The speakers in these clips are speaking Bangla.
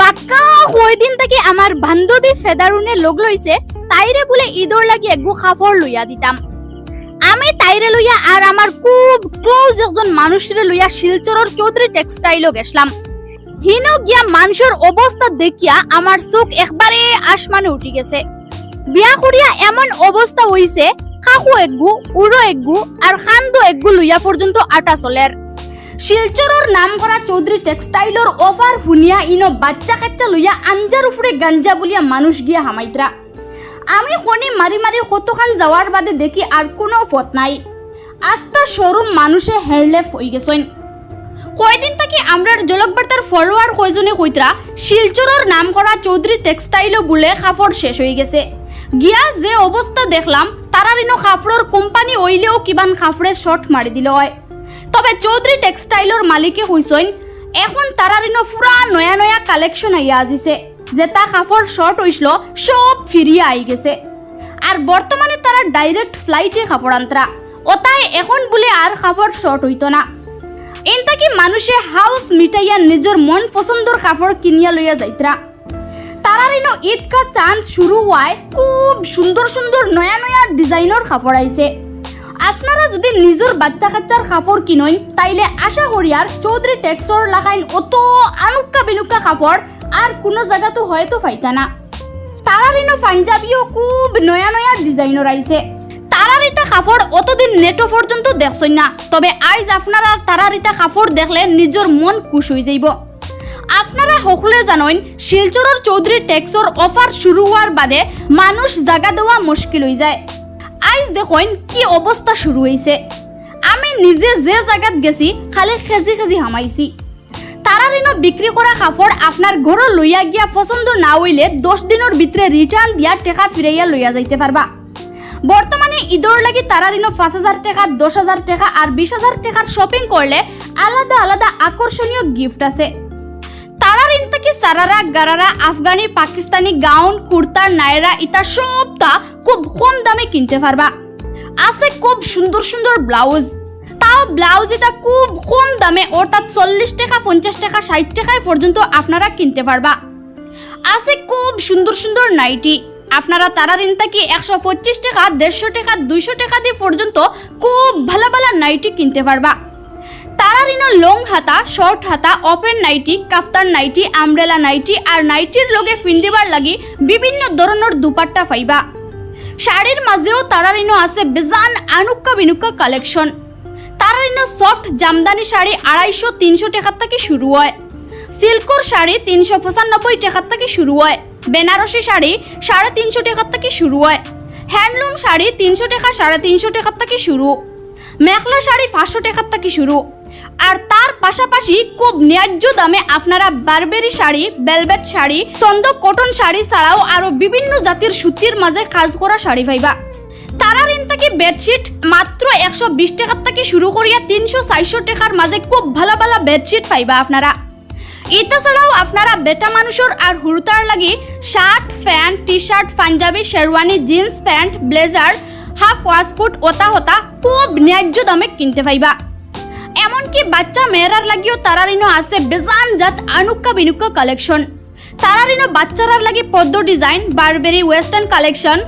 বাক্কা কয়দিন থেকে আমার বান্ধবী ফেদারুনে লগ লইছে তাইরে বলে ঈদর লাগি একগু খাফর লইয়া দিতাম। আমি তাইরে লইয়া আর আমার খুব ক্লোজ একজন মানুষরে লইয়া শিলচরের চৌধুরী টেক্সটাইলও গেছলাম হিন গিয়া মানুষের অবস্থা দেখিয়া আমার চোখ একবারে আসমানে উঠি গেছে। বিয়া করিয়া এমন অবস্থা হইছে কাকু একগু উড়ো একগু আর খান্দো একগু লইয়া পর্যন্ত আটা চলের শিলচরের নাম করা চৌধুরী টেক্সটাইলর অফার শুনিয়া ইনো বাচ্চা কাচ্চা লইয়া আঞ্জার উপরে গাঞ্জা বলিয়া মানুষ গিয়া হামাইত্রা আমি খনি মারি মারি কতখান যাওয়ার বাদে দেখি আর কোনো পথ নাই। আস্তা শোরুম মানুষে হেরলেফ হয়ে গেছেন কয়দিন থেকে আমরার জলকবার্তার ফলোয়ার কয়জনে কইত্রা শিলচরের নাম করা চৌধুরী টেক্সটাইলও বলে কাপড় শেষ হয়ে গেছে। গিয়া যে অবস্থা দেখলাম তারার ইনো কাপড়ের কোম্পানি ওইলেও কিবান কাপড়ের শর্ট মারি দিল হয়। তবে চৌধুরী টেক্সটাইলর মালিকে হইসইন এখন তারার ইনো পুরা নয়া নয়া কালেকশন আইয়া আজিছে যেটা কাপড় শর্ট হইছিল সব ফিরিয়ে আই গেছে। আর বর্তমানে তারা ডাইরেক্ট ফ্লাইটে কাপড় আনতরা ওটাই এখন বলে আর কাপড় শর্ট হইতো না এনটা কি মানুষে হাউস মিটাইয়া নিজের মন পছন্দর কাপড় কিনিয়া লইয়া যাইতরা তারার ইনো ঈদ কা চাঁদ শুরু হওয়ায় খুব সুন্দর সুন্দর নয়া নয়া ডিজাইনের কাপড় আইছে আপনারা যদি নিজের বাচ্চা কাচ্চার কাপড় কিনইন তাইলে আশা করি আর চৌধুরী টেক্সর লাগাইন অত আনুক্কা বিনুক্কা কাপড় আর কোনো জায়গাতো হয়তো পাইতা না। তারার পাঞ্জাবিও খুব নয়া নয়া ডিজাইনের আইছে তারার ইটা কাপড় অতদিন নেটো পর্যন্ত দেখছই না, তবে আইজ আপনারা তারার ইটা কাপড় দেখলে নিজের মন খুশ হয়ে যাইব। আপনারা সকলে জানেন, শিলচরের চৌধুরী ট্যাক্সর অফার শুরু হওয়ার বাদে মানুষ জাগা দেওয়া মুশকিল হয়ে যায়। দেখুন কি অবস্থা শুরু হয়েছে আমি নিজে যে জায়গাত গেছি, খালি খেজি খেজি হামাইছি। তারার ইনো বিক্রি করা কাপড় আপনার ঘরও লইয়া গিয়া পছন্দ না হইলে দশ দিনের ভিতরে রিটার্ন দিয়া টাকা ফিরাইয়া লইয়া যাইতে পারবা বর্তমানে ঈদর লাগি তারার ইনো পাঁচ হাজার টাকা, দশ হাজার টাকা আর বিশ হাজার টাকার শপিং করলে আলাদা আলাদা আকর্ষণীয় গিফট আছে। ইনতাকি সারারা, গারারা, আফগানি, পাকিস্তানি, গাউন, কুর্তা, নায়রা, ইতা সবটা খুব কম দামে কিনতে পারবা। আছে খুব সুন্দর সুন্দর ব্লাউজ। তাও ব্লাউজ এটা খুব কম দামে অর্থাৎ চল্লিশ টাকা, পঞ্চাশ টাকা, ষাট টাকায় পর্যন্ত আপনারা কিনতে পারবা। আছে খুব সুন্দর সুন্দর নাইটি। আপনারা তারার ইনতাকি একশো পঁচিশ টাকা, দেড়শো টাকা, দুইশো টাকা দিয়ে পর্যন্ত খুব ভালো ভালো নাইটি কিনতে পারবা। তারারিনো লং হাতা, শর্ট হাতা open nightie, kaftan nightie, umbrella nightie আর নাইটির লগে ফিন্দিবার লাগি বিভিন্ন ধরনের দুপাট্টা পাইবা। শাড়ির মাঝেও তারারিনো আছে বেজান আনুক্কা বিনুক্কা কালেকশন। তারারিনো সফট জামদানি শাড়ি আড়াইশো তিনশো টাকার থেকে শুরু হয়। সিল্কর শাড়ি তিনশো পঁচানব্বই টাকার থেকে শুরু হয়। বেনারসি শাড়ি সাড়ে তিনশো টাকার থেকে শুরু হয়। হ্যান্ডলুম শাড়ি তিনশো টাকা সাড়ে তিনশো টাকার থেকে শুরু। মেখলা শাড়ি পাঁচশো টাকার থেকে শুরু। আর তার পাশাপাশি খুব ন্যায্য দামে আপনারা বারবেরি শাড়ি বেলবেট শাড়ি, চন্দ কটন শাড়ি ছাড়াও আরও বিভিন্ন জাতির সুতির মাঝে কাজ করা শাড়ি পাইবা। তারার থেকে বেডশিট মাত্র একশো বিশ টাকার থেকে শুরু করিয়া তিনশো চারশো টাকার মাঝে খুব ভালো ভালো বেডশিট পাইবা আপনারা। এটা ছাড়াও আপনারা বেটা মানুষের আর হুড়তার লাগি shirt, pant T shirt panjabi, sherwani, jeans, pant, blazer, half waistcoat ওতা হতা খুব ন্যায্য দামে কিনতে পাইবা। এমনকি বাচ্চা মেয়েরার লাগিও তারারিনো আছে বেজান জাত আনুক্কা বিনুক্কা কালেকশন তারারিনো বাচ্চারার লাগি পদ্ম design Burberry western collection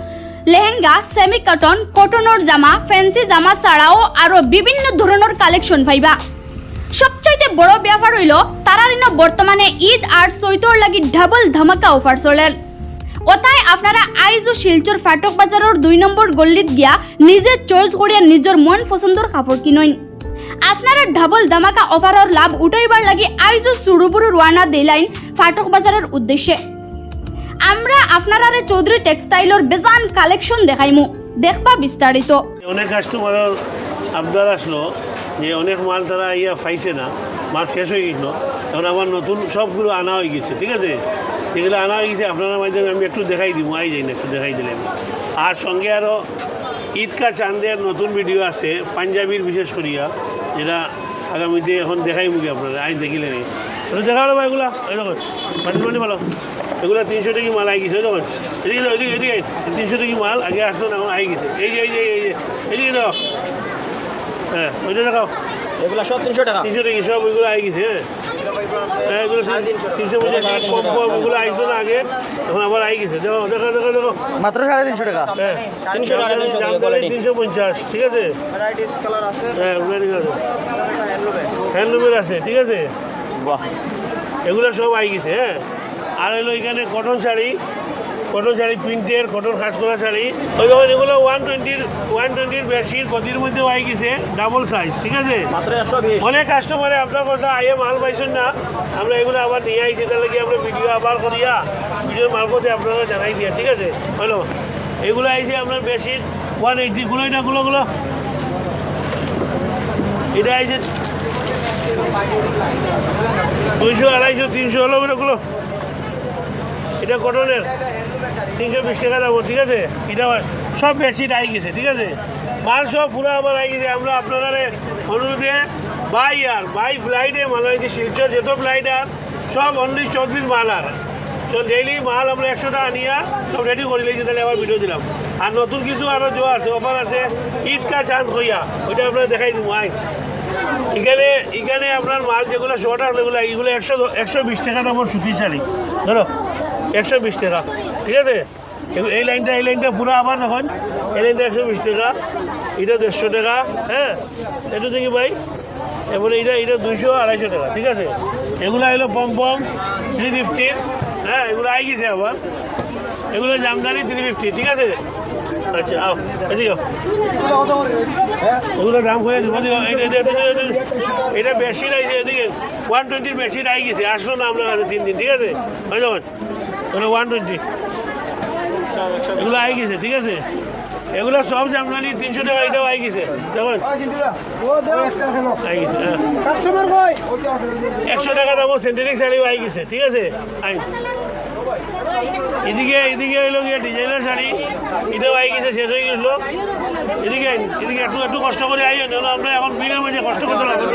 lehenga semi cotton কটনের জামা ফ্যান্সি জামা ছাড়াও আরও বিভিন্ন ধরনের কালেকশন পাইবা। সবচাইতে বড় ব্যাপার হইল তারারিনো বর্তমানে ঈদ আর চৈতর লাগি ডাবল ধামাকা অফার চলেন ওটাই আপনারা আইজ শিলচর ফাটক বাজারের দুই নম্বর গল্লিত গিয়া নিজের চয়েস করিয়া নিজের মন পছন্দর কাপড় কিনইন। আপনারা ডাবল ধামাকা অফারের লাভ উঠাইবার লাগি আইজ সুরুবুরু রওনা দিলাইন ফাটক বাজারের উদ্দেশ্যে। আমরা আপনারা চৌধুরী টেক্সটাইলের বেজান কালেকশন দেখাইমু। দেখবা বিস্তারিত অনেক কাস্টমারের আবদার আসলো যে অনেক মাল তারা ইয়া পাইছে না, মাল শেষ হয়ে গেছিল তখন আবার নতুন সবগুলো আনা হয়ে গেছে, ঠিক আছে? যেগুলো আনা হয়ে গেছে আপনার মাধ্যমে আমি একটু দেখাই দিব আই যাই না একটু দেখাই দিলাম। আর সঙ্গে আরও ঈদকা চাঁদের নতুন ভিডিও আছে, পাঞ্জাবির বিশেষ করিয়া। যেটা আগামীতে এখন দেখাই মুখে আপনারা আইন দেখিলে নেই। দেখা হলো ভাই এগুলা ওই দেখুন পানি পানি ভালো এগুলো তিনশো টাকি মাল আই গেছে ওই দেখুন। এদিকে এদিকে এদিকে তিনশো টাকি মাল আগে আসলো না এখন আই গেছে। এই যে এই যে এই যে এদিকে দাও হ্যাঁ ওইটা দেখাও। এগুলো সব তিনশো টাকা। তিনশো টাকি সব ওইগুলো আই গেছে হ্যাঁ। এগুলো তিনশো পঞ্চাশ কম কম এগুলো আসতো না আগে এখন আবার আই গেছে দেখো দেখো দেখো দেখো মাত্র সাড়ে তিনশো টাকা। হ্যাঁ তিনশো টাকা, তিনশো টাকা, তিনশো পঞ্চাশ। ঠিক আছে ভ্যারাইটিস আছে হ্যাঁ ঠিক আছে হ্যান্ডলুমের আছে ঠিক আছে বাহ। এগুলো সব আই গেছে হ্যাঁ। আর হলো এখানে কটন শাড়ি কটন শাড়ি প্রিন্টের কটন কাজ করা শাড়ি। ওই যখন এগুলো ওয়ান টোয়েন্টির ওয়ান টোয়েন্টির বেশি গদির মধ্যেও আই গেছে ডাবল সাইজ ঠিক আছে? অনেক কাস্টমারে আপনার কথা আইয়ে মাল পাইছেন না? আমরা এগুলো আবার নিয়ে আইছি তাহলে কি আমরা ভিডিও আবার করিয়া ভিডিওর মারফতে আপনারা জানাই দিয়া ঠিক আছে? হ্যালো এগুলো আইছে আপনার বেশি ওয়ান এইটি গুলো এটা গুলো এটা আইছে দুইশো আড়াইশো তিনশো হলো এগুলো এটা কটনের। তিনশো বিশ টাকা দাম, ঠিক আছে? এটা সব বেডশিট আই গেছে, ঠিক আছে? মাল সব পুরো আমার আই গেছে। আমরা আপনারা অনুরোধে বাই আর বাই ফ্লাইটে মাল আইছে শিলচর যত ফ্লাইট আর, সব অনলি চৌত্রিশ মাল আর। তো ডেইলি মাল আমরা একশো টাকা নিয়ে সব রেডি করে লিয়েছি তাহলে আবার ভিডিও দিলাম। আর নতুন কিছু আরও জো আছে অফার আছে, ঈদ কা চাঁদ হইয়া, ওইটা আপনারা দেখাই দিব, আই। এখানে এখানে আপনার মাল যেগুলো শর্ট আসলে এগুলো একশো একশো বিশ টাকা দামের সুতির শাড়ি। ধরো একশো বিশ টাকা। ঠিক আছে? এই লাইনটা এই লাইনটা পুরো আবার দেখুন। এই লাইনটা একশো বিশ টাকা, এটা দেড়শো টাকা হ্যাঁ? এটা দেখি ভাই, এবারে এটা এটা দুইশো আড়াইশো টাকা, ঠিক আছে? এগুলো হলো পম পম থ্রি ফিফটি হ্যাঁ? এগুলো আই গেছে আবার। এগুলো জামদানি থ্রি ফিফটি ঠিক আছে? আচ্ছা এদিকে দাম ওয়ান টোয়েন্টির বেশি রাই গেছে, আসলো না আপনার কাছে তিন দিন, ঠিক আছে? ওটা ওয়ান টোয়েন্টি এগুলো আই গেছে, ঠিক আছে? এগুলো সব জামদানি তিনশো টাকা এটাও আই গেছে। দেখুন। হ্যাঁ। একশো টাকা দাম সেন্টেনিক শাড়িও আই গেছে, ঠিক আছে? আই। এদিকে এদিকে হইল গিয়ে ডিজাইনার শাড়ি। এটাও আই গেছে, শেষ হয়ে গেছিল। এদিকে এদিকে একটু একটু কষ্ট করে আই না আমরা এখন বিনা মাঝে কষ্ট করতে লাগবে।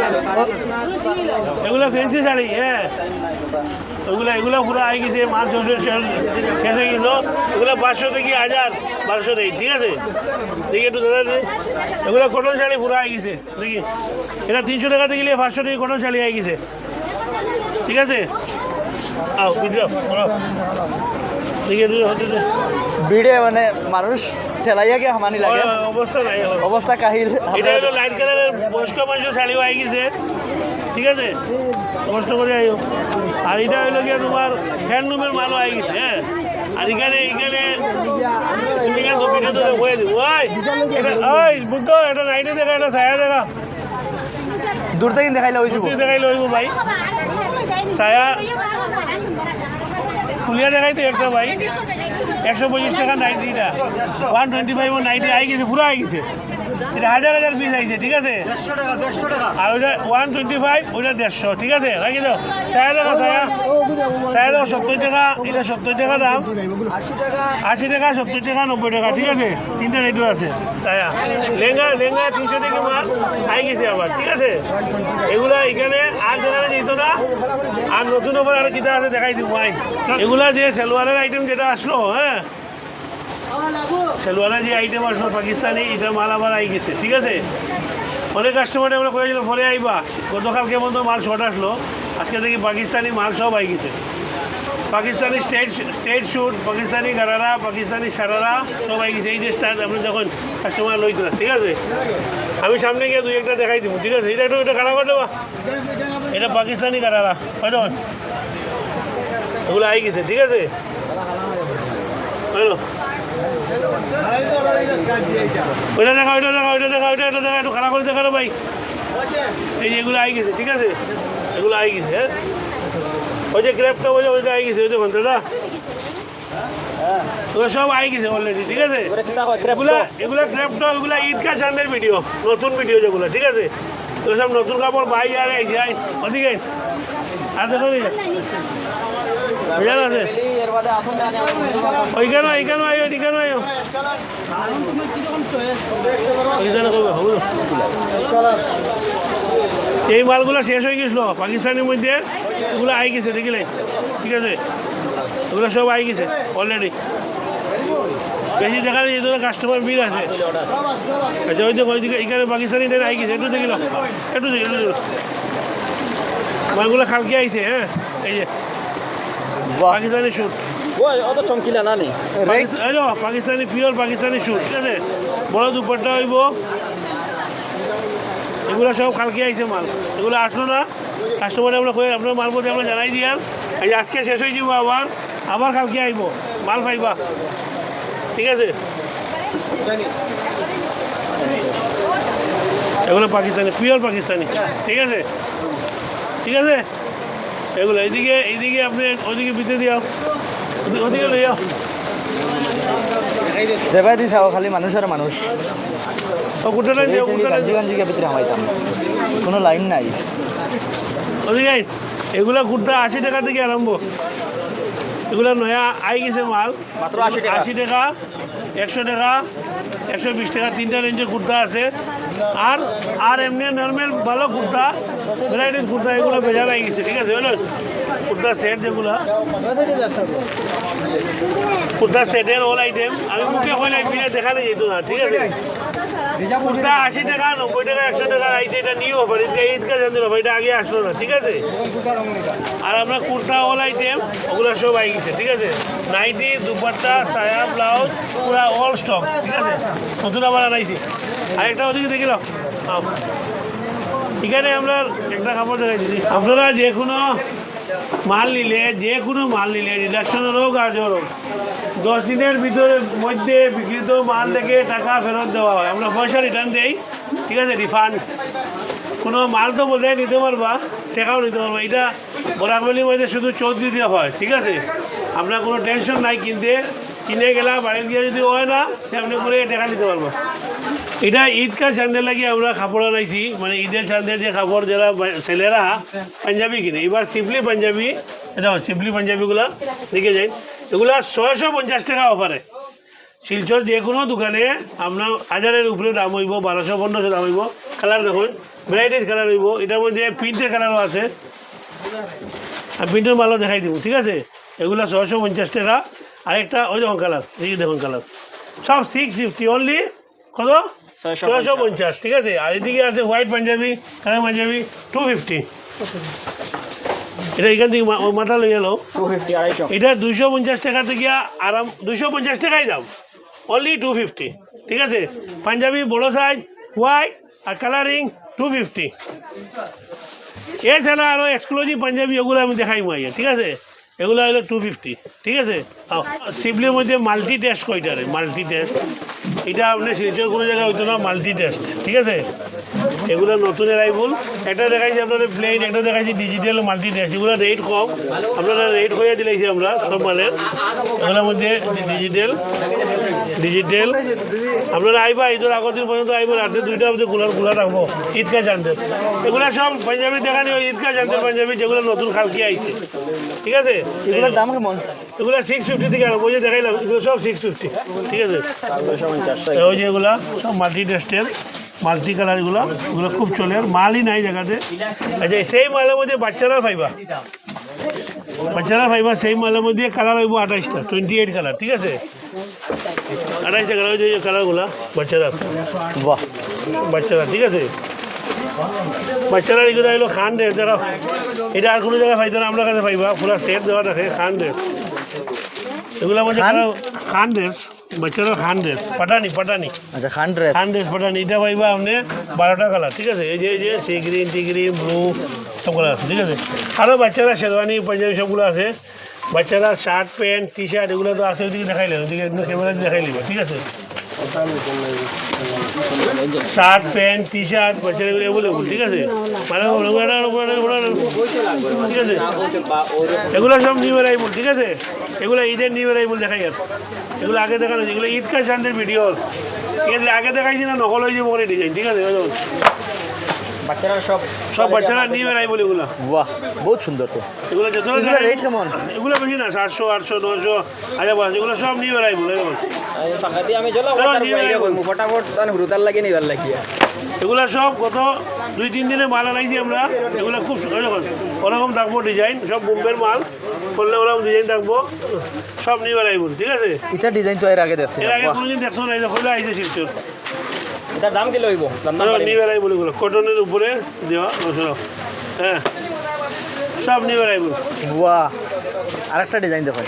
এগুলো ফেন্সি শাড়ি হ্যাঁ। ওগুলো, এগুলো পুরো আই গেছে মাছ শেষ হয়ে গেলো এগুলো পাঁচশো থেকে হাজার, বারোশো নেই, ঠিক আছে? দেখি একটু দাদা। এগুলো কটন শাড়ি পুরো আই গেছে, দেখি। এটা তিনশো টাকা থেকে নিয়ে পাঁচশো টাকা কটন শাড়ি আই গেছে। ঠিক আছে? আও বুঝলো দেখি একটু হতে দে। ভিড়ে মানে মানুষ ঠেলাইয়া গিয়ে হামানি লাগে। অবস্থা নাই। অবস্থা কাহিল। এটা হলো লাইট কালারের বয়স্ক মানুষের শাড়িও আই গেছে। ঠিক আছে? কষ্ট করে আইও। আর এটা হইল গিয়ে তোমার হ্যান্ডলুমের মালও আই গেছে হ্যাঁ? আর এখানে এখানে এখানে ভিডিও তো হয়ে দিব ওই এটা ওই এটা নাইটে দেখা এটা ছায়া দেখা। দূর থেকে দেখাইলে ওই যাব তুই দেখাই লইব ভাই। ছায়া খুলিয়া দেখাই তো একটা ভাই একশো পঁচিশ টাকা নাইটিটা ওয়ান টোয়েন্টি ফাইভ নাইটি আই গেছে পুরো আই গেছে। এটা হাজার হাজার পিস আইছে ঠিক আছে? আর ওইটা ওয়ান টোয়েন্টি ফাইভ ওইটা দেড়শো ঠিক আছে? রাখি দাও। ছায়া ছায়া দেখো সত্তর টাকা এটা সত্তর টাকা দাম। আশি টাকা। সত্তর টাকা নব্বই টাকা ঠিক আছে? তিনটা রেটও আছে। ছায়া লেহেঙ্গা লেহেঙ্গা তিনশো টাকা মাল। আই গেছে আবার ঠিক আছে? এগুলা এখানে আর দেখানো যেত না। আর নতুন ওপর আর কিতা আছে দেখাই দিব আইন এগুলা যে সেলোয়ারের আইটেম যেটা আসলো হ্যাঁ? সেলোয়ারের যে আইটেম আসলো, পাকিস্তানি এটা মাল আবার আই গেছে, ঠিক আছে? অনেক কাস্টমার আমরা কয়েছিল পরে আইবা, গতকালকে মতো মাল শর্ট আসলো, আজকে দেখি পাকিস্তানি মাল সব আই গেছে। পাকিস্তানি স্টেট স্টেট শুট পাকিস্তানি গারারা, পাকিস্তানি সারারা সব আই গেছে, এই যে স্টার আপনি যখন কাস্টমার লইতে না ঠিক আছে? আমি সামনে গিয়ে দুই একটা দেখাই দিব, ঠিক আছে? এটা একটু, এটা খারাপ করে এটা পাকিস্তানি গারারা, হয় এগুলো আই গেছে, ঠিক আছে? হয় না ওইটা দেখা ওইটা দেখা ওইটা দেখা, ওইটা এটা দেখা, একটু খারাপ করে দেখানো ভাই। এই যে এগুলো আই গেছে, ঠিক আছে? এগুলো আই গেছে হ্যাঁ? ওই যে গ্রেপটা ওই ওইটা আই গেছে, ওই দেখুন, দাদা। সব আই গেছে অলরেডি ঠিক আছে? এগুলা এগুলা ক্রেপটা ওগুলা ঈদকা চাঁদের ভিডিও নতুন ভিডিও যেগুলো, ঠিক আছে? তো সব নতুন কাপড় বাই আর এই যাই ওদিকে। আর দেখো নি। আছে? ওইখানে ওইখানে আইও ওইখানে হব? এই মালগুলো শেষ হয়ে গেছিল, পাকিস্তানের মধ্যে। এগুলো আই গেছে দেখিলে ঠিক আছে? এগুলো সব আই গেছে অলরেডি বেশি দেখা যায় যেহেতু কাস্টমার ভিড় আছে। আচ্ছা ওই দেখো ওইদিকে এখানে পাকিস্তানি ট্রেন আই গেছে, একটু দেখিল একটু দেখি, একটু মালগুলো খালকে আইছে হ্যাঁ? এই যে পাকিস্তানি শুট ওই অত চমকিলা না নি। Rate Pakistani pure Pakistani suit ঠিক আছে? বড় দুপাট্টা হইব। এগুলো সব কালকে আইছে মাল। এগুলো আসলো না। কাস্টমার আমরা কই আপনার মাল মধ্যে আমরা জানাই দিয়ার। এই আজকে শেষ হয়ে যাব আবার। আবার কালকে আইব। মাল পাইবা। ঠিক আছে? এগুলো পাকিস্তানি পিওর পাকিস্তানি। ঠিক আছে? ঠিক আছে? এগুলো এইদিকে এইদিকে আপনি ওদিকে বিতে দিও ওদি- ওদিকে লইয়া সেবাই দি চাও খালি মানুষ। আর মানুষ গাঞ্জি গাঞ্জি ভিতরে হামাইতাম। কোনো লাইন নাই। ওদিকে। এগুলা কুর্তা আশি টাকা থেকে আরম্ভ। এগুলা নয়া আই গেছে মাল। মাত্র আশি টাকা। আশি টাকা একশো টাকা একশো বিশ টাকা তিনটা রেঞ্জের কুর্তা আছে। আর আর এমনি নর্মাল ভালো কুর্তা ভ্যারাইটিস কুর্তা এগুলো বেজা লাগে গেছে, ঠিক আছে? বুঝলেন কুর্তা সেট যেগুলো। কুর্তা সেটের অল আইটেম আমি মুখে কইলে বিলে দেখালে যেত না, ঠিক আছে? কুর্তা আশি টাকা, নব্বই টাকা, একশো আগে ঠিক আছে? আর আমরা কুর্তা আইটেম ওগুলো ঠিক আছে? নাইটি দুপাট্টা, সায়া, ব্লাউজ ঠিক আছে? আরেকটা ওদিকে আমরা একটা আপনারা যে কোনো মাল নিলে, যে কোনো মাল নিলে, রিডাকশনের হোক আর জোর হোক, দশ দিনের ভিতরে মধ্যে বিক্রিত মাল থেকে টাকা ফেরত দেওয়া হয়। আমরা পয়সা রিটার্ন দেই, ঠিক আছে? রিফান্ড কোনো মাল তো বলে নিতে পারবা, টাকাও নিতে পারবা। এটা বরাকবলির মধ্যে শুধু চৌধুরী দেওয়া হয়, ঠিক আছে? আপনার কোনো টেনশন নাই কিনতে। কিনে গেলা বাড়ি গিয়ে যদি হয় না আপনি করে টাকা নিতে পারবা। এটা ঈদকার চান্দের লাগে আমরা কাপড় আনাইছি। মানে ঈদের চান্দের যে কাপড় যারা ছেলেরা পাঞ্জাবি কিনে। এবার সিম্পলি পাঞ্জাবি এটা সিম্পলি পাঞ্জাবিগুলা দেখে যাই। এগুলা ছয়শো পঞ্চাশ টাকা অফারে। শিলচর যে কোনো দোকানে আপনার হাজারের উপরে দাম হইব, বারোশো, পনেরোশো দাম হইব। কালার দেখুন ভ্যারাইটিস কালার হইব। এটার মধ্যে প্রিন্টের কালারও আছে। আর প্রিন্টের মালও দেখাই দিব, ঠিক আছে? এগুলো ছয়শো পঞ্চাশ টাকা। আরেকটা ওই দেখুন কালার, এই দেখুন কালার। সব সিক্স ফিফটি অনলি কত? ছয়শো ছয়শো পঞ্চাশ ঠিক আছে? আর এদিকে আছে white panjabi colour panjabi two fifty এটা এখান থেকে মাথা লই আড়াইশো। এটা দুইশো পঞ্চাশ টাকা থেকে আরাম দুইশো পঞ্চাশ টাকাই দাম। অনলি টু ফিফটি ঠিক আছে? পাঞ্জাবি বড় সাইজ হোয়াইট আর কালারিং টু ফিফটি এছাড়া আরও এক্সক্লুসিভ পাঞ্জাবি ওগুলো আমি দেখাই মাই ঠিক আছে? এগুলো হলো টু ফিফটি ঠিক আছে? সিবলির মধ্যে মাল্টি টেস্ট কয়টারে মাল্টি টেস্ট এটা আপনি শিলচর কোনো জায়গায় হইতো না মাল্টি টেস্ট ঠিক আছে? এগুলো নতুন এরাইবল একটা দেখাইছি আপনার প্লেন একটা দেখাইছি ডিজিটাল মাল্টি টেস্ট এগুলো রেট কম। আপনারা রেট করে দিলেছি আমরা সব মালের। এগুলোর মধ্যে ডিজিটাল ডিজিটাল আপনারা আইবা ঈদের আগের দিন পর্যন্ত আইব রাতে দুইটা অবধি খোলার খোলা রাখব। ঈদকা জানতেন এগুলো সব পাঞ্জাবি দেখানি ওই ঈদকা জানতেন পাঞ্জাবি যেগুলো নতুন খালকি আইছে। ঠিক আছে? এগুলোর দাম কেমন? এগুলো সিক্স ফিফটি থেকে ওই যে দেখাইলাম এগুলো সব সিক্স ফিফটি ঠিক আছে? ওই যে এগুলা সব মাল্টি টেস্টের মাল্টি কালার এগুলো এগুলো খুব চলে আর মালই নাই জায়গাতে। আচ্ছা সেই মালের মধ্যে বাচ্চারা পাইবা বাচ্চারা পাইবা সেই মালের মধ্যে কালার হইব আঠাইশটা টোয়েন্টি এইট কালার ঠিক আছে? আঠাইশটা কালার যে কালারগুলা বাচ্চারা। বাহ। বাচ্চারা ঠিক আছে? বাচ্চারা এগুলো এলো খান ড্রেস দেখো এটা আর কোনো জায়গায় পাইতো না আমরা কাছে পাইবা পুরো সেট দেওয়া থাকে খান ড্রেস এগুলো খান? খান ড্রেস বাচ্চারা খান ড্রেস পাটানি পাটানি আচ্ছা খান ড্রেস খান ড্রেস পাটানি এটা পাইবা আপনি বারোটা কালার ঠিক আছে? এই যে এই যে sea green tea green blue সব কালার আছে ঠিক আছে? আরও বাচ্চারা শেরওয়ানি পাঞ্জাবি সবগুলো আছে। বাচ্চারা শার্ট প্যান্ট টি শার্ট এগুলো তো আছে ওইদিকে দেখাইলে ওইদিকে ক্যামেরা দেখাই নিবা ঠিক আছে? শার্ট, প্যান্ট টি শার্ট বাচ্চাদের অ্যাভেলেবল ঠিক আছে? মানে ঠিক আছে? এগুলো সব নিউ এরাইবল ঠিক আছে? এগুলো ঈদের নিউ এরাইবল দেখাই আর। এগুলো আগে দেখানো। এগুলো ঈদ কা চান্দের ভিডিও ঠিক আগে দেখাইছি না, নকল হয়েছে যাব ডিজাইন ঠিক আছে। বাচ্চারা সব সব বাচ্চারা নিউ এরাইবল এগুলো। বাহ বহুত সুন্দর তো। এগুলো যত রেট কেমন? এগুলো বেশি না সাতশো আটশো নশো হাজার পাঁচশো এগুলো সব নিউ আমি চলো। ফটাফট হুরুতার লাগে নিবার লাগিয়া এগুলো সব গত দুই তিন দিনে মাল আনাইছি আমরা। এগুলো খুব ওরকম থাকব ডিজাইন সব বোম্বের মাল। করলে ওরকম ডিজাইন থাকব সব নিউ এরাইবল ঠিক আছে? এটা ডিজাইন তো এর আগে দেখছি এর আগে কোনোদিন দেখছ না এই যে হইলে আইছে শিলচর। এটার দাম কি লইব দাম দাম নিউ কটনের উপরে দেওয়া হ্যাঁ সব নিউ অ্যারাইভেল বাহ আরেকটা ডিজাইন দেখো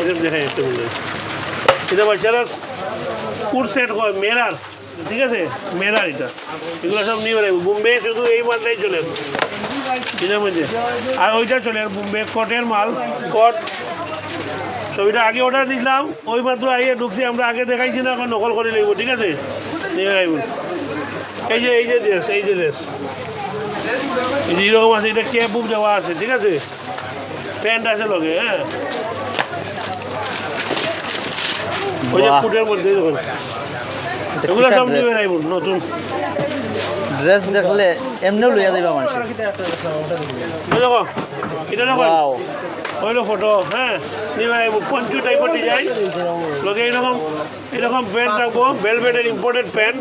এটা দেখাই একটু বলে এটা বাচ্চারা কুট সেট হয় মেরার ঠিক আছে? মেরার এটা। এগুলো সব নিউ অ্যারাইভেল বোম্বে শুধু এই মালটাই চলে। এটার মধ্যে। আর ওইটা চলে আর বোম্বে কটের মাল কট ছবিটা আগে অর্ডার দিলাম ওই মাত্র আইয়ে ঢুকছি আমরা আগে দেখাইছি না এখন নকল করে লাগবো ঠিক আছে? এই যে এই যে ড্রেস এই যে ড্রেস এই যে এরকম আছে এটা ক্যাব বুক দেওয়া আছে ঠিক আছে? প্যান্ট আছে লগে হ্যাঁ? ওই যে ফুটের মধ্যে এগুলো সব অ্যারাইভেল নতুন। ড্রেস দেখলে এমনিও লইয়া যাইবা মানুষ। ওই দেখো এটা দেখো। ওয়াও হইল ফটো হ্যাঁ? পঞ্চু টাইপের ডিজাইন লগে এরকম এরকম প্যান্ট রাখব ভেলভেটের ইম্পোর্টেড প্যান্ট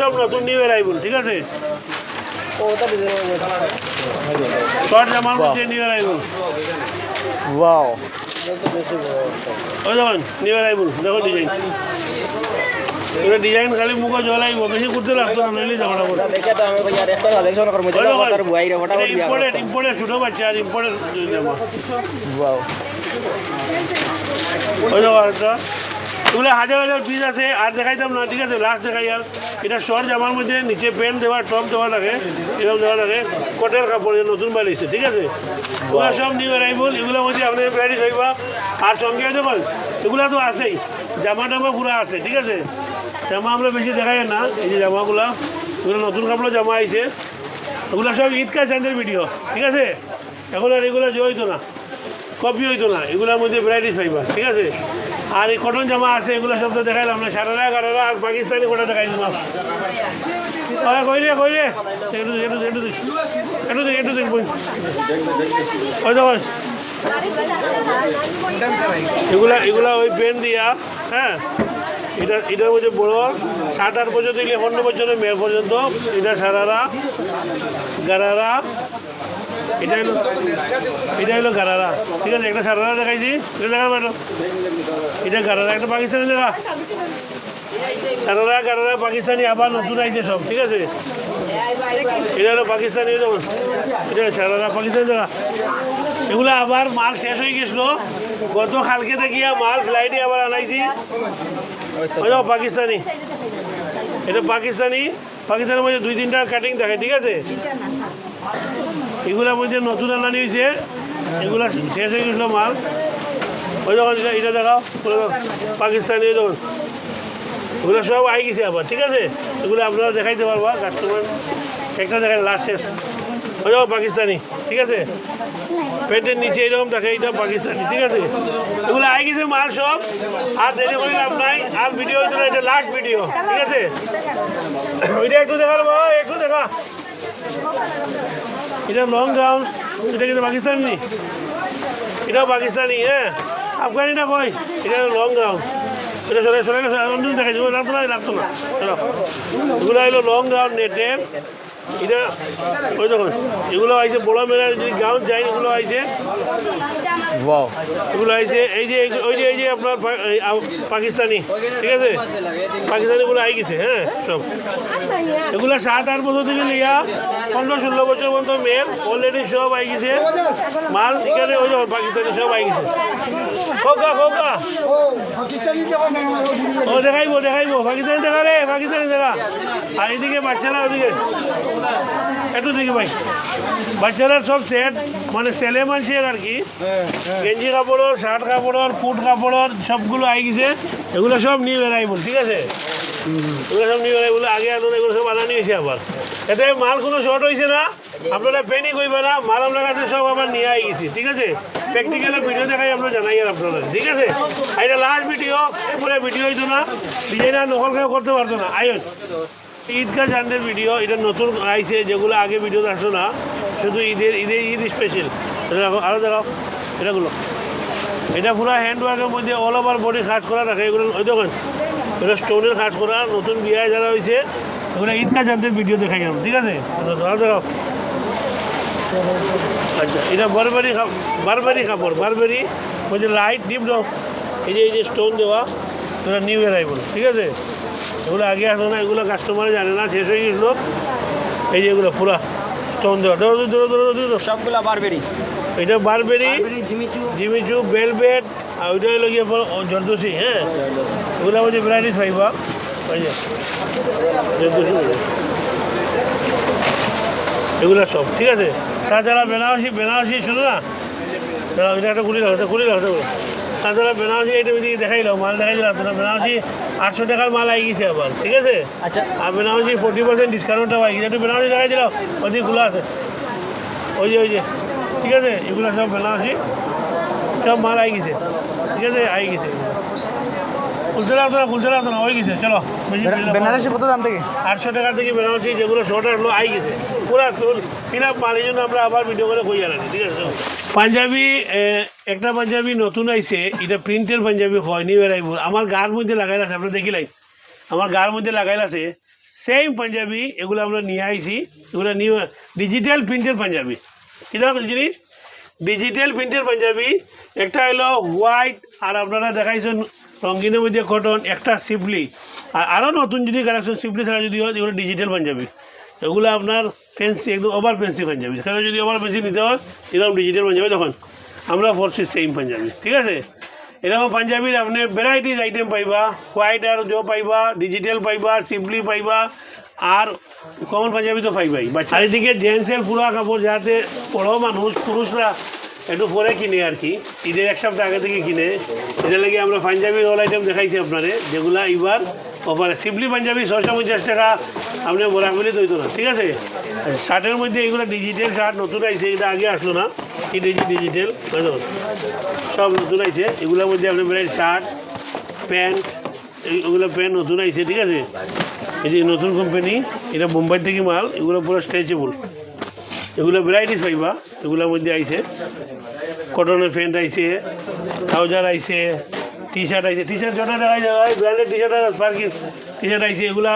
সব নতুন নিউ অ্যারাইভেল ঠিক আছে? শর্ট জামার মধ্যে নিউ অ্যারাইভেল ওয়াও ওই দেখুন নিউ অ্যারাইভেল দেখো ডিজাইন এগুলো ডিজাইন খালি মুখে জ্বলাইব বেশি করতে লাগতো না জামাটা পরে দেখে তো আমি ভাই আর একটা কালেকশন করব যেটা আমার বুয়াই রে ফটাফট ইম্পোর্টেড ইম্পোর্টেড ছোটো বাচ্চা আর ইম্পোর্টেড জামা ওয়াও ওই এগুলো হাজার হাজার পিস আছে আর দেখাইতাম না ঠিক আছে? লাস্ট দেখাই আর। এটা শর্ট জামার মধ্যে নিচে প্যান্ট দেওয়া টপ দেওয়া থাকে এরকম দেওয়া থাকে। কটের কাপড় নতুন বানিয়েছে ঠিক আছে? এগুলো সব নিউ অ্যারাইভেল এগুলোর মধ্যে আপনি প্যারিস হইবা। আর সঙ্গে দেখুন এগুলো তো আছেই। জামা টামা পুরো আছে ঠিক আছে? জামা আমরা বেশি দেখাই না, এই যে জামাগুলো, এগুলো নতুন কাপড় জামা আইছে। এগুলো সব ঈদকা চাঁদের ভিডিও ঠিক আছে? এখন আর এগুলো যে হইতো না কপি হইতো না, এগুলোর মধ্যে ভ্যারাইটিস পাইবা ঠিক আছে? আর এই কটন জামা আছে, এগুলো সব তো দেখাইলাম না, সারারা, গারারা, আর পাকিস্তানি কোটা দেখাই দিলাম। আরে, কই রে কই রে? একটু একটু একটু একটু একটু এগুলা এগুলা ওই পেন দিয়া হ্যাঁ? এটা এটার মধ্যে বড় সাত আট বছর থেকে পনেরো বছরের মেয়ে পর্যন্ত। এটা সারারা, গারারা। এটা হলো এটা হলো গারারা। ঠিক আছে, একটা সারারা দেখাইছি। এটা দেখার ম্যাডাম এটা গারারা, একটা পাকিস্তানি দেখা। সারারা, গারারা, পাকিস্তানি, আবার নতুন আইছে সব, ঠিক আছে? এটা হলো পাকিস্তানি, এটা সারারা, পাকিস্তানি দেখা। এগুলো আবার মাল শেষ হয়ে গেছিল। গত কালকে দেখিয়া মাল ফ্লাইটে আবার আনাইছি। দেখো পাকিস্তানি। এটা পাকিস্তানি। পাকিস্তানের মধ্যে দুই, তিনটা কাটিং থাকে ঠিক আছে? এগুলোর মধ্যে নতুন আনানি হয়েছে। এগুলা শেষ হয়ে গেছিল মাল। ওই যখন এটা দেখাও। পাকিস্তানি ওই দেখুন এগুলো সব আই গেছে আবার, ঠিক আছে? এগুলো আপনারা দেখাইতে পারবা কাস্টমার একটা দেখেন লাস্ট শেষ। ওই পাকিস্তানি। ঠিক আছে? পেটের নিচে এরকম থাকে এটা পাকিস্তানি, ঠিক আছে? এগুলো আই গেছে মাল সব, আর দেরি করে লাভ নাই, আর ভিডিও হইতো এটা লাস্ট ভিডিও ঠিক আছে? ওইটা একটু দেখার একটু দেখা। এটা লং গ্রাউন্ড এটা কিন্তু পাকিস্তানি। এটাও পাকিস্তানি হ্যাঁ? আফগানি না কই? এটা লং গ্রাউন্ড এটা দেখাই দেবো, লাগতো না লাগতো না। লং গ্রাউন্ড নেটের এটা ওই দেখুন এগুলো আইছে বড় মেলার যদি গ্রাউন্ড যায় এগুলো আইছে। এগুলো আইছে এই যে ওই যে এই যে আপনার পাকিস্তানি ঠিক আছে? পাকিস্তানিগুলো আই গেছে হ্যাঁ সব। এগুলো সাত আট বছর থেকে লিয়া পনেরো ষোলো বছর পর্যন্ত মেয়ের অলরেডি সব আই গেছে। মাল এখানে ওই দেখুন পাকিস্তানি সব আই গেছে। খোকা খোকা। ও দেখাইবো দেখাইবো পাকিস্তানি দেখা রে পাকিস্তানি দেখা। আর এদিকে বাচ্চারা ওদিকে। একটু দেখি ভাই। বাচ্চারা সব সেট মানে ছেলে মানুষের আর কি। গেঞ্জি কাপড়ের শার্ট কাপড়ের ফুট কাপড়ের সবগুলো আই গেছে। এগুলো সব অ্যারাইভেল ঠিক আছে? এগুলো সব নিউ আগে আনুন এগুলো সব আনানি হয়েছে আবার। এতে মাল কোনো শর্ট হয়েছে না। আপনারা পেনি কইবে না। মাল আপনার কাছে সব আবার নিয়ে আই গেছি, ঠিক আছে? প্র্যাকটিক্যালের ভিডিও দেখাই আপনারা জানাই আর আপনারা ঠিক আছে? এটা লাস্ট ভিডিও এরপরে ভিডিও হইতো না। ডিজাইনার নকল কেউ করতে পারতো না। আইন ঈদগাহ চাঁদের ভিডিও এটা নতুন আইছে, যেগুলো আগে ভিডিও আসতো না। শুধু ঈদের ঈদের ঈদ স্পেশাল আরও দেখাও এটাগুলো। এটা পুরো হ্যান্ডওয়ার্কের মধ্যে অল ওভার বডি কাজ করা থাকে, এগুলো ওই দেখুন, এটা স্টোনের কাজ করা, নতুন বিয়ে যারা হয়েছে এগুলো ঈদগাহ চাঁদের ভিডিও দেখাই আমি, ঠিক আছে? আরও দেখাও আচ্ছা এটা বারবারি বারবারি কাপড়, বারবারি বলছে লাইট ডিপ এই যে এই যে স্টোন দেওয়া এটা নিউ অ্যারাইভেল ঠিক আছে? এগুলো আগে আসলো না এগুলো কাস্টমার জানে না শেষ হয়ে গেছিল। এই যে এগুলো পুরা স্টোন দেওয়া। ধরো ধরো ধরো ধরো সবগুলা বারবেরি এটা বারবেরি জিমিচু বেলভেট আর ওইটা হলো গিয়ে জর্দোসি হ্যাঁ? ওগুলো আমাদের ভ্যারাইটিস পাইবা ওই যে জর্দোসি এগুলো সব ঠিক আছে? তাছাড়া বেনারসি বেনারসি শুনো না? এটা একটা কুড়ি রাখো এটা কুড়ি কুড়ি। তাছাড়া বেনারসি এটা ওইদিকে দেখাইলাম মাল দেখাই দিলাম তোরা বেনারসি আটশো টাকার মাল আই গেছে আবার ঠিক আছে? আচ্ছা। আর বেনারসি ফোর্টি পার্সেন্ট ডিসকাউন্টটা পাই গেছে। একটু বেনারসি দেখাই দিলাম ওদিকে খোলা আছে। ওই যে ওই যে ঠিক আছে? এগুলো সব বেনারসি সব মাল আই গেছে ঠিক আছে? আই গেছে। খুলতে লাগতো না খুলতে লাগতো না হয়ে গেছে চলো। বেশি দেরি না। বেনারসি কত দাম থেকে? আটশো টাকা থেকে বেনারসি যেগুলো শর্ট আসলো আই গেছে। পুরা ফুল আপ মাল এই জন্য আমরা আবার ভিডিও করে কই জানানি ঠিক আছে। পাঞ্জাবি একটা পাঞ্জাবি নতুন আইছে, এটা প্রিন্টের পাঞ্জাবি হয় নি বেড়াইব আমার গার মধ্যে লাগাই আছে, আপনারা দেখিলাই আমার গার মধ্যে লাগাই আছে সেম পাঞ্জাবি, এগুলো আমরা নিয়ে আইছি, এগুলো নিউ ডিজিটাল প্রিন্টের পাঞ্জাবি। কী জিনিস? ডিজিটাল প্রিন্টের পাঞ্জাবি, একটা হলো হোয়াইট আর আপনারা দেখাইছেন রঙিনের মধ্যে কটন একটা সিপলি আর আরও নতুন যদি কালেকশন সিপলি ছাড়া যদি হয়, এগুলো ডিজিটাল পাঞ্জাবি। এগুলো আপনার ফেন্সি, একদম ওভার ফেন্সি পাঞ্জাবি। সেখানে যদি ওভার ফেন্সি নিতে হয়, এরকম ডিজিটাল পাঞ্জাবি তখন আমরা পড়ছি সেম পাঞ্জাবি, ঠিক আছে? এরকম পাঞ্জাবির আপনি ভ্যারাইটিস আইটেম পাইবা হোয়াইট আর জো পাইবা ডিজিটাল পাইবা সিম্পলি পাইবা, আর কমন পাঞ্জাবি তো পাইবাই। বা চারিদিকে জেন্টসের পুরা কাপড় যাতে বড় মানুষ, পুরুষরা একটু পরে কিনে আর কি। ঈদের এক সপ্তাহ আগে থেকে কিনে। এদের লাগে আমরা পাঞ্জাবির অল আইটেম দেখাইছি আপনারে, যেগুলা এবার অফারে সিম্পলি পাঞ্জাবি ছশো পঞ্চাশ টাকা, আপনি বলা বলে দইতো না ঠিক আছে? শার্টের মধ্যে এগুলো ডিজিটাল শার্ট নতুন আইছে, এটা আগে আসলো না। এই ডিজিটাল সব নতুন আইছে। এগুলোর মধ্যে আপনি বেড়াই শার্ট, প্যান্ট এগুলো প্যান্ট নতুন আইছে, ঠিক আছে? এই যে নতুন কোম্পানি এটা মুম্বাই থেকে মাল, এগুলো পুরো স্ট্রেচেবল এগুলো ভ্যারাইটিস পাইবা এগুলোর মধ্যে আইছে। কটনের প্যান্ট আইছে ট্রাউজার আইছে টি শার্ট আইছে। টি শার্ট যটা দেখা যায় branded T shirt parking T shirt আইছে, এগুলা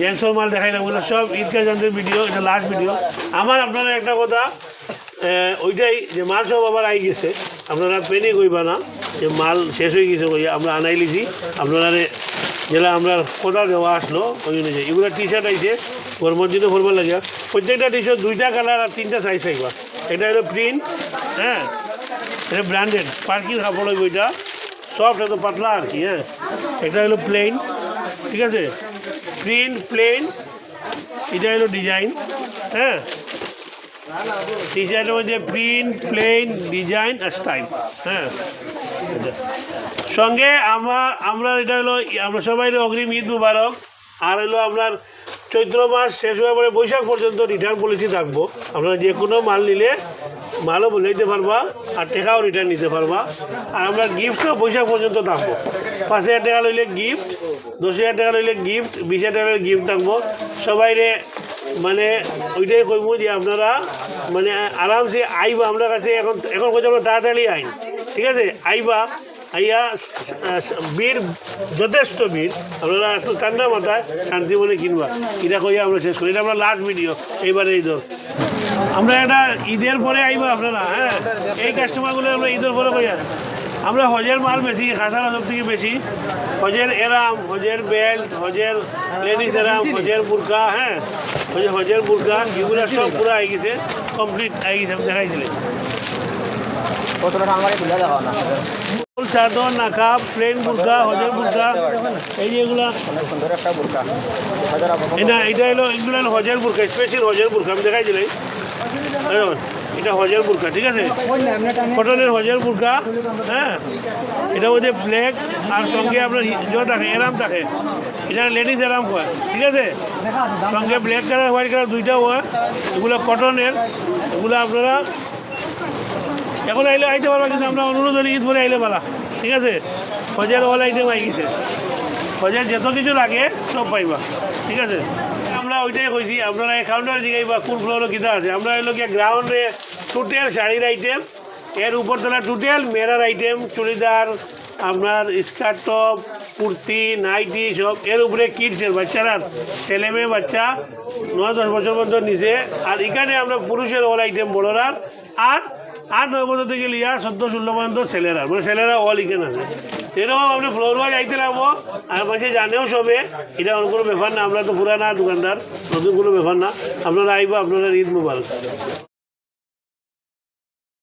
জেন্টসের মাল দেখাই না ওগুলো সব ঈদকা জানতের ভিডিও এটা লাস্ট ভিডিও আমার আপনারা একটা কথা ওইটাই যে মাল সব আবার আই গেছে। আপনারা পেনে কইবা না, যে মাল শেষ হয়ে গেছে আমরা আনাই লিছি। আপনারা যেটা আমরা কোথা দেওয়া আসলো, ওই অনুযায়ী এগুলো টি শার্ট আইছে গরমের দিনে ভরবার লাগে। প্রত্যেকটা টি শার্ট দুইটা কালার আর তিনটা সাইজ থাকবা। এটা হলো প্রিন্ট হ্যাঁ? এটা ব্র্যান্ডেড পার্কিং কাপড় হইব এটা সফট এত পাতলা আর কি হ্যাঁ? এটা হলো প্লেন ঠিক আছে? প্রিন্ট প্লেন এটা হলো ডিজাইন হ্যাঁ? টি শার্টের মধ্যে প্রিন্ট প্লেন ডিজাইন আর স্টাইল হ্যাঁ। সঙ্গে আমার, আমরা এটা হলো, আমরা সবাই অগ্রিম ঈদ মুবারক, আর হলো আপনার চৈত্র মাস শেষ হওয়ার পরে বৈশাখ পর্যন্ত রিটার্ন পলিসি থাকব। আপনারা যে কোনো মাল নিলে মালও বলে দিতে পারবা, আর টাকাও রিটার্ন নিতে পারবা। আর আমরা গিফটও বৈশাখ পর্যন্ত থাকব। পাঁচ হাজার টাকা লইলে গিফট দশ হাজার টাকা লইলে গিফট বিশ হাজার টাকা গিফট থাকব। সবাইরে মানে ওইটাই কইবো যে আপনারা মানে আরামসে আইব, আমরা কাছে এখন এখন পর্যন্ত তাড়াতাড়ি আইন। ঠিক আছে, আইবা, আইয়া, বীর, যথেষ্ট বীর। আপনারা একটু ঠান্ডা মাথায় শান্তি মনে কিনবা। এটা কইয়া আমরা শেষ করি। এটা আমরা লাস্ট ভিডিও এইবারে ঈদর আমরা এটা ঈদের পরে আইবা আপনারা হ্যাঁ? এই কাস্টমারগুলো আমরা ঈদের পরে কইয়া। আমরা হজের মাল বেশি খাসার সব থেকে বেশি। হজের এরাম, হজের বেল্ট, হজের লেডিস এরাম, হজের বুরকা হ্যাঁ? হজের বুরকা, এগুলো সব পুরো আই গেছে কমপ্লিট আই গেছে দেখাইছিলেন কতটা আমার খুলে দেখাও না ফুল চাদর নাকাব প্লেন বুরকা হজের বুরকা এই যে এগুলা। সুন্দর একটা বুরকা। এটা এটা হলো এগুলো হজের বুরকা স্পেশাল হজের বুরকা আমি দেখাইছিলাম দেখুন, এটা হজের বুরকা ঠিক আছে? কটনের হজের বুরকা হ্যাঁ? এটা মধ্যে ব্ল্যাক আর সঙ্গে আপনার জো থাকে এরাম থাকে। এটা লেডিস এরাম হয় ঠিক আছে? সঙ্গে ব্ল্যাক কালার হোয়াইট কালার দুইটাও হয়। এগুলো কটনের এগুলো আপনারা এখন আইলে আইতে পারবা কিন্তু আমরা অনুরোধ করি ঈদ পরে আইলে পালা, ঠিক আছে? হজের অল আইটেম আই গেছে হজের যত কিছু লাগে সব পাইবা, ঠিক আছে? আমরা ওইটাই কইছি আপনারা এই কাউন্টার দিকে বা কোন ফ্লোরও কিতা আছে? আমরা এলো কি গ্রাউন্ডে টোটাল শাড়ির আইটেম এর উপর উপরতলা টোটাল মেরার আইটেম চুড়িদার, আপনার স্কার্ট টপ কুর্তি, নাইটি সব। এর উপরে কিডসের বাচ্চারা, ছেলে মেয়ে বাচ্চা, নয় দশ বছর পর্যন্ত নিচে আর এখানে আমরা পুরুষের অল আইটেম বড়রার। আর আট নয় বছর থেকে লিয়া, সদ্য ষোলো পর্যন্ত ছেলেরা মানে ছেলেরা অল ইকেন আছে। এরকম আপনি ফ্লোর ওয়াইজ আইতে লাগবো, আর মানুষে জানেও সবে, এটা অন্য কোনো ব্যাপার না, আমরা তো পুরানা দোকানদার, নতুন কোনো ব্যাপার না। আপনারা আইবো, আপনারা ঈদ মুবারক।